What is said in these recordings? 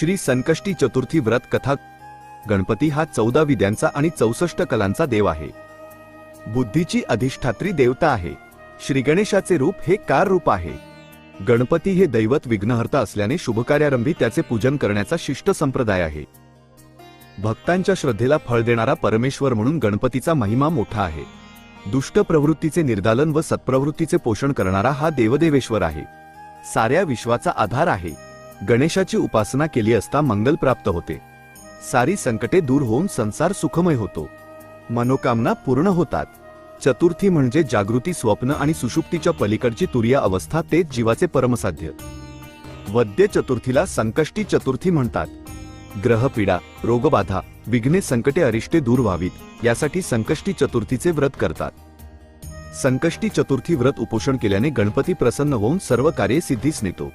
श्री संकष्टी चतुर्थी व्रत कथा गणपती हा चौदा विद्यांचा आणि चौसष्ट कलांचा देव आहे. बुद्धीची अधिष्ठात्री देवता आहे. श्री गणेशाचे रूप हे कार रूप आहे. गणपती हे दैवत विघ्नहर्ता असल्याने शुभकार्यारंभी त्याचे पूजन करण्याचा शिष्ट संप्रदाय आहे. भक्तांच्या श्रद्धेला फळ देणारा परमेश्वर म्हणून गणपतीचा महिमा मोठा आहे. दुष्ट प्रवृत्तीचे निर्दालन व सत्प्रवृत्तीचे पोषण करणारा हा देवदेवेश्वर आहे. साऱ्या विश्वाचा आधार आहे. गणेशाची उपासना केली असता मंगल प्राप्त होते. सारी संकटे दूर होऊन संसार सुखमय होतो. मनोकामना पूर्ण होतात. चतुर्थी म्हणजे जागृती स्वप्न आणि सुषुप्तीच्या पलीकडची तुर्या अवस्था तेच जीवाचे परमसाध्य. वद्य चतुर्थीला संकष्टी चतुर्थी म्हणतात. ग्रहपीडा रोगबाधा विघ्ने संकटे अरिष्टे दूर व्हावीत यासाठी संकष्टी चतुर्थीचे व्रत करतात. संकष्टी चतुर्थी व्रत उपोषण केल्याने गणपती प्रसन्न होऊन सर्व कार्ये सिद्धीस नेतो.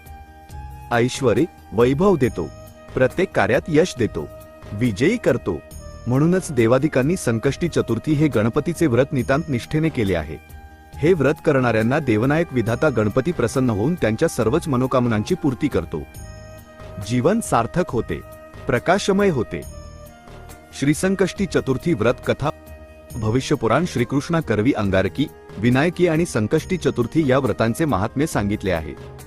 ऐश्वरे वैभव देतो. प्रत्येक कार्यात यश देतो. विजयी करतो. म्हणूनच देवादिकांनी संकष्टी चतुर्थी हे गणपतीचे व्रत नितांत निष्ठेने केले आहे. हे व्रत करणाऱ्यांना देवनायक विधाता गणपती प्रसन्न होऊन त्यांच्या सर्वच मनोकामनांची पूर्ती करतो. जीवन सार्थक होते. प्रकाशमय होते. श्रीसंकष्टी चतुर्थी व्रत कथा भविष्यपुराण श्रीकृष्णा करवी अंगारकी विनायकी आणि संकष्टी चतुर्थी या व्रतांचे महात्म्य सांगितले आहे.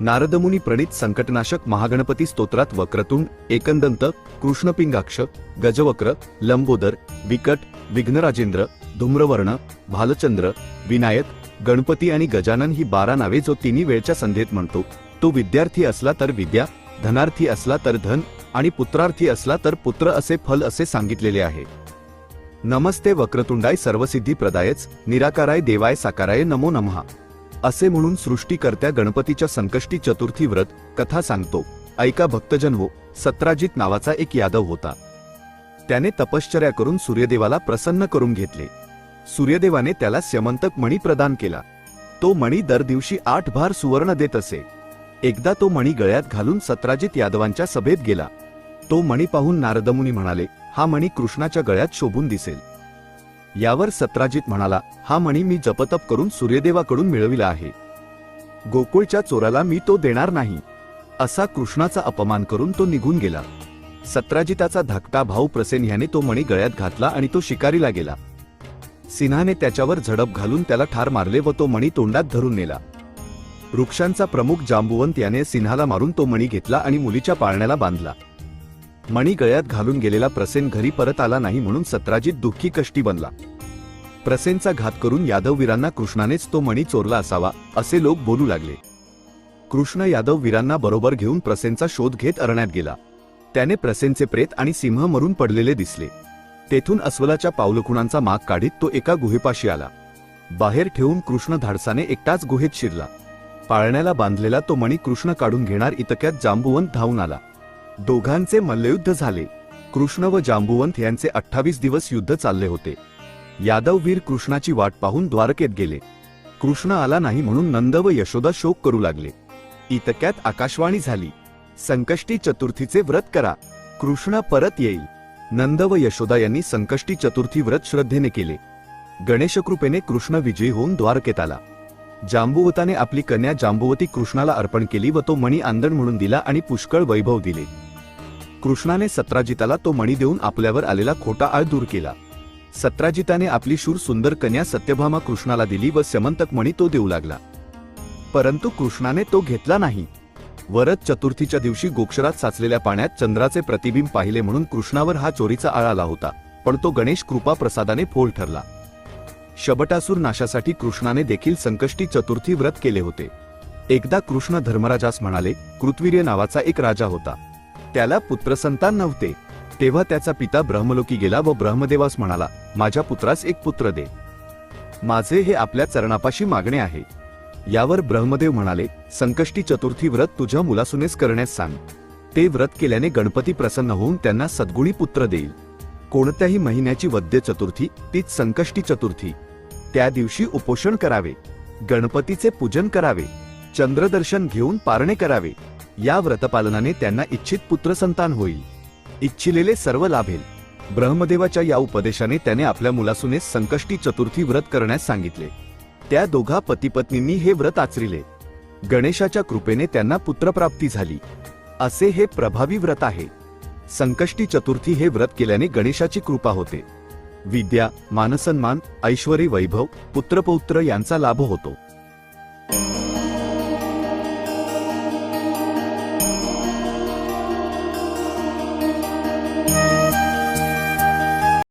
नारदमुनी प्रणित संकटनाशक महागणपती स्तोत्रात वक्रतुंड एकंदंत कृष्णपिंगाक्ष गजवक्र लंबोदर विकट विघ्नराजेंद्र धूम्रवर्ण भालचंद्र विनायक गणपती आणि गजानन ही बारा नावे जो तिन्ही वेळच्या संधेत म्हणतो. तो विद्यार्थी असला तर विद्या धनार्थी असला तर धन आणि पुत्रार्थी असला तर पुत्र असे फल असे सांगितलेले आहे. नमस्ते वक्रतुंडाय सर्वसिद्धी प्रदायच निराकाराय देवाय साकाराय नमो नमहा असे म्हणून सृष्टीकर्त्या गणपतीच्या संकष्टी चतुर्थी व्रत कथा सांगतो. ऐका भक्तजन हो सत्राजित नावाचा एक यादव होता. त्याने तपश्चर्या करून सूर्यदेवाला प्रसन्न करून घेतले. सूर्यदेवाने त्याला स्यमंतक मणी प्रदान केला. तो मणी दर दिवशी आठ भार सुवर्ण देत असे. एकदा तो मणी गळ्यात घालून सत्राजित यादवांच्या सभेत गेला. तो मणी पाहून नारदमुनी म्हणाले हा मणी कृष्णाच्या गळ्यात शोभून दिसेल. यावर सत्राजित म्हणाला हा मणी मी जपतप करून सूर्यदेवाकडून मिळविला आहे. गोकुळच्या चोराला मी तो देणार नाही. असा कृष्णाचा अपमान करून तो निघून गेला. सत्राजिताचा धाकटा भाऊ प्रसेन ह्याने तो मणी गळ्यात घातला आणि तो शिकारीला गेला. सिन्हाने त्याच्यावर झडप घालून त्याला ठार मारले व तो मणी तोंडात धरून नेला. वृक्षांचा प्रमुख जांबुवंत याने सिन्हाला मारून तो मणी घेतला आणि मुलीच्या पाळण्याला बांधला. मणी गळ्यात घालून गेलेला प्रसेन घरी परत आला नाही म्हणून सत्राजित दुःखी कष्टी बनला. प्रसेनचा घात करून यादववीरांना कृष्णानेच तो मणी चोरला असावा असे लोक बोलू लागले. कृष्ण यादववीरांना बरोबर घेऊन प्रसेनचा शोध घेत अरण्यात गेला. त्याने प्रसेनचे प्रेत आणि सिंह मरून पडलेले दिसले. तेथून अस्वलाच्या पावलखुणांचा माग काढीत तो एका गुहेपाशी आला. बाहेर ठेवून कृष्ण धाडसाने एकटाच गुहेत शिरला. पाळण्याला बांधलेला तो मणी कृष्ण काढून घेणार इतक्यात जांबुवंत धावून आला. दोघांचे मल्लयुद्ध झाले. कृष्ण व जांबुवंत यांचे अठ्ठावीस दिवस युद्ध चालले होते. यादववीर कृष्णाची वाट पाहून द्वारकेत गेले. कृष्ण आला नाही म्हणून नंद व यशोदा शोक करू लागले. इतक्यात आकाशवाणी झाली. संकष्टी चतुर्थीचे व्रत करा. कृष्ण परत येईल. नंद व यशोदा यांनी संकष्टी चतुर्थी व्रत श्रद्धेने केले. गणेशकृपेने कृष्ण विजयी होऊन द्वारकेत आला. जांबुवताने आपली कन्या जांबुवती कृष्णाला अर्पण केली व तो मणी आंदण म्हणून दिला आणि पुष्कळ वैभव दिले. कृष्णाने सत्राजिताला तो मणी देऊन आपल्यावर आलेला खोटा आळ दूर केला. सत्राजिताने आपली शूर सुंदर कन्या सत्यभामा कृष्णाला दिली व समंतक मणी तो देऊ लागला. परंतु कृष्णाने तो घेतला नाही. वरद चतुर्थीच्या दिवशी गोक्षरात साचलेल्या पाण्यात चंद्राचे प्रतिबिंब पाहिले म्हणून कृष्णावर हा चोरीचा आळ आला होता पण तो गणेश कृपा प्रसादाने फोल ठरला. शबटासूर नाशासाठी कृष्णाने देखील संकष्टी चतुर्थी व्रत केले होते. एकदा कृष्ण धर्मराजास म्हणाले कृत्वीर्य नावाचा एक राजा होता. त्याला पुत्रसंतान नव्हते. तेव्हा त्याचा पिता ब्रह्मलोकी गेला व ब्रह्मदेवास म्हणाला माझ्या पुत्रास एक पुत्र दे. माझे हे आपल्या चरणापाशी मागणे आहे. यावर ब्रह्मदेव म्हणाले संकष्टी चतुर्थी व्रत तुझ्या मुलासुनेस करण्यास सांग. ते व्रत केल्याने गणपती प्रसन्न होऊन त्यांना सद्गुणी पुत्र देईल. कोणत्याही महिन्याची वद्य चतुर्थी तीच संकष्टी चतुर्थी. त्या दिवशी उपोषण करावे. गणपतीचे पूजन करावे. चंद्रदर्शन घेऊन पारणे करावे. या व्रतपालनाने त्यांना इच्छित पुत्रसंतान होईल. इच्छिलेले सर्व लाभेल. ब्रह्मदेवाच्या या उपदेशाने त्याने आपल्या मुलासुने संकष्टी चतुर्थी व्रत करण्यास सांगितले. त्या दोघा पतीपत्नींनी हे व्रत आचरिले. गणेशाच्या कृपेने त्यांना पुत्रप्राप्ती झाली. असे हे प्रभावी व्रत आहे. संकष्टी चतुर्थी हे व्रत केल्याने गणेशाची कृपा होते. विद्या मानसन्मान ऐश्वरी वैभव पुत्रपौत्र यांचा लाभ होतो.